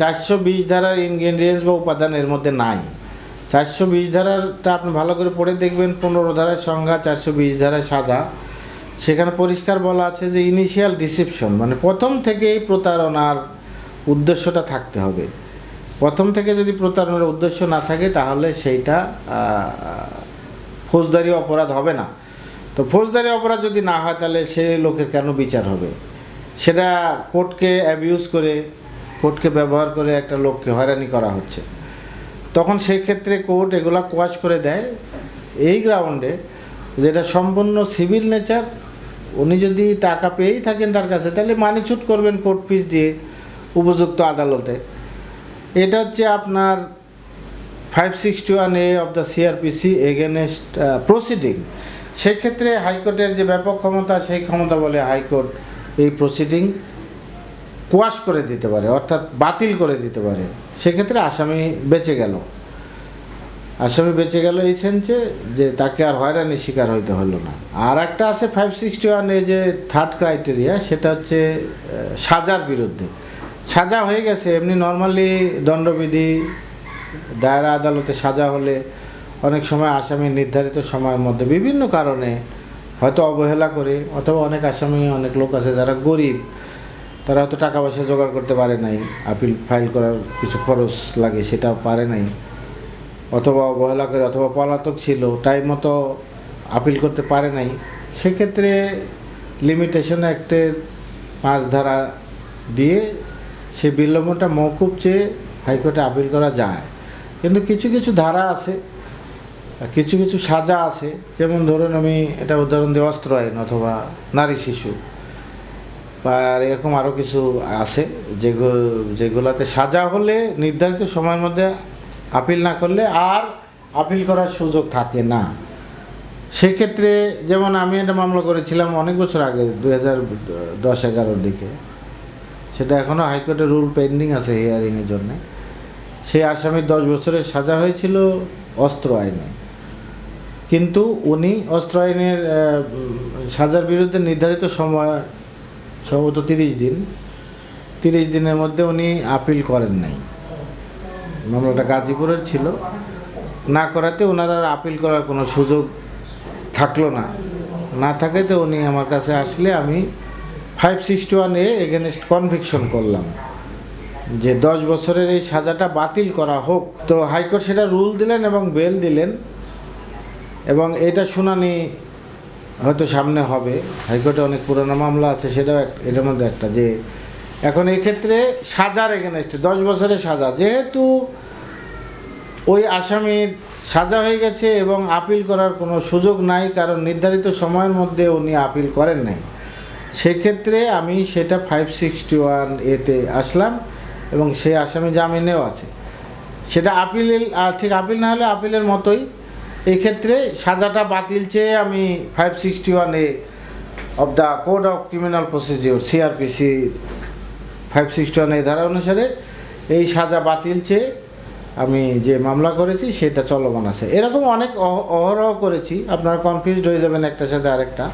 চারশো বিশ ধারার ইনগ্রেডিয়েন্টস বা উপাদান এর মধ্যে নাই। চারশো বিশ ধারারটা আপনি ভালো করে পড়ে দেখবেন, পনেরো ধারার সংজ্ঞা, চারশো বিশ ধারায় সাজা। সেখানে পরিষ্কার বলা আছে যে ইনিশিয়াল ডিসিপশন মানে প্রথম থেকেই প্রতারণার উদ্দেশ্যটা থাকতে হবে। প্রথম থেকে যদি প্রতারণার উদ্দেশ্য না থাকে, তাহলে সেইটা ফৌজদারি অপরাধ হবে না। তো ফৌজদারি অপরাধ যদি না হয়, তাহলে সে লোকের কেন বিচার হবে? সেটা কোর্টকে অ্যাবিউজ করে কোর্টকে ব্যবহার করে একটা লোককে হয়রানি করা হচ্ছে। তখন সেই ক্ষেত্রে কোর্ট এগুলা কোয়াশ করে দেয়। এই গ্রাউন্ডে যেটা সম্পূর্ণ সিভিল নেচার, উনি যদি টাকা পেয়েই থাকেন তার কাছে, তাহলে মানি ছুট করবেন কোর্ট ফিস দিয়ে উপযুক্ত আদালতে। এটা হচ্ছে আপনার five sixty one A of the CRPC against proceeding সেক্ষেত্রে হাইকোর্টের যে ব্যাপক ক্ষমতা, সেই ক্ষমতা বলে হাইকোর্ট এই প্রসিডিং কোয়াশ করে দিতে পারে, অর্থাৎ বাতিল করে দিতে পারে। সেক্ষেত্রে আসামি বেঁচে গেল। আসামি বেঁচে গেল এই সেন্সে যে তাকে আর হয়রানির শিকার হইতে হলো না। আর একটা আছে ফাইভ সিক্সটি ওয়ান যে থার্ড ক্রাইটেরিয়া সেটা হচ্ছে সাজার বিরুদ্ধে। সাজা হয়ে গেছে, এমনি নর্মালি দণ্ডবিধি, দায়রা আদালতে সাজা হলে অনেক সময় আসামি নির্ধারিত সময়ের মধ্যে বিভিন্ন কারণে হয়তো অবহেলা করে, অথবা অনেক আসামি, অনেক লোক আছে যারা গরিব। তারা হয়তো টাকা পয়সা জোগাড় করতে পারে নাই, আপিল ফাইল করার কিছু খরচ লাগে সেটা পারে নাই। অথবা অবহেলা করে অথবা পলাতক ছিল টাইম মতো আপিল করতে পারে নাই। সেক্ষেত্রে লিমিটেশন অ্যাক্টের পাঁচ ধারা দিয়ে সে বিলম্বটা মৌকুব চেয়ে হাইকোর্টে আপিল করা যায়। কিন্তু কিছু কিছু ধারা আছে, কিছু কিছু সাজা আছে। যেমন ধরুন আমি এটা উদাহরণ দিই অস্ত্র আইন অথবা নারী শিশু। আর এরকম আরও কিছু আছে যেগুলো, যেগুলোতে সাজা হলে নির্ধারিত সময়ের মধ্যে আপিল না করলে আর আপিল করার সুযোগ থাকে না। সেক্ষেত্রে যেমন আমি একটা মামলা করেছিলাম অনেক বছর আগে দু হাজার দশ এগারোর দিকে। সেটা এখনও হাইকোর্টের রুল পেন্ডিং আছে হিয়ারিংয়ের জন্যে। সেই আসামির দশ বছরের সাজা হয়েছিল অস্ত্র আইনে। কিন্তু উনি অস্ত্র আইনের সাজার বিরুদ্ধে নির্ধারিত সময় সম্ভবত তিরিশ দিন। তিরিশ দিনের মধ্যে উনি আপিল করেন নাই। মামলাটা গাজীপুরের ছিল। না করাতে ওনার আর আপিল করার কোনো সুযোগ থাকল না। না থাকাতে উনি আমার কাছে আসলে আমি five sixty one A against conviction করলাম। যে দশ বছরের এই সাজাটা বাতিল করা হোক। তো হাইকোর্ট সেটা রুল দিলেন এবং বেল দিলেন। এবং এটা শুনানি হয়তো সামনে হবে। হাইকোর্টে অনেক পুরনো মামলা আছে, সেটাও এটার মধ্যে একটা যে এখন এই ক্ষেত্রে সাজার এগেনস্টে দশ বছরের সাজা। যেহেতু ওই আসামির সাজা হয়ে গেছে এবং আপিল করার কোনো সুযোগ নাই, কারণ নির্ধারিত সময়ের মধ্যে উনি আপিল করেন নাই। সেক্ষেত্রে আমি সেটা ফাইভ সিক্সটি ওয়ান এতে আসলাম এবং সেই আসামি জামিনেও আছে। সেটা আপিল ঠিক আপিল না হলে আপিলের মতোই। এই ক্ষেত্রে সাজাটা বাতিল চেয়ে আমি ফাইভ সিক্সটি ওয়ানে of the code of criminal procedure CRPC five sixty one A ধারা অনুসারে এই সাজা বাতিল চেয়ে আমি যে মামলা করেছি সেটা চলমান আছে। এরকম অনেক অহ- অহরহ করেছি, আপনারা কনফিউজড হয়ে যাবেন একটার সাথে আরেকটা।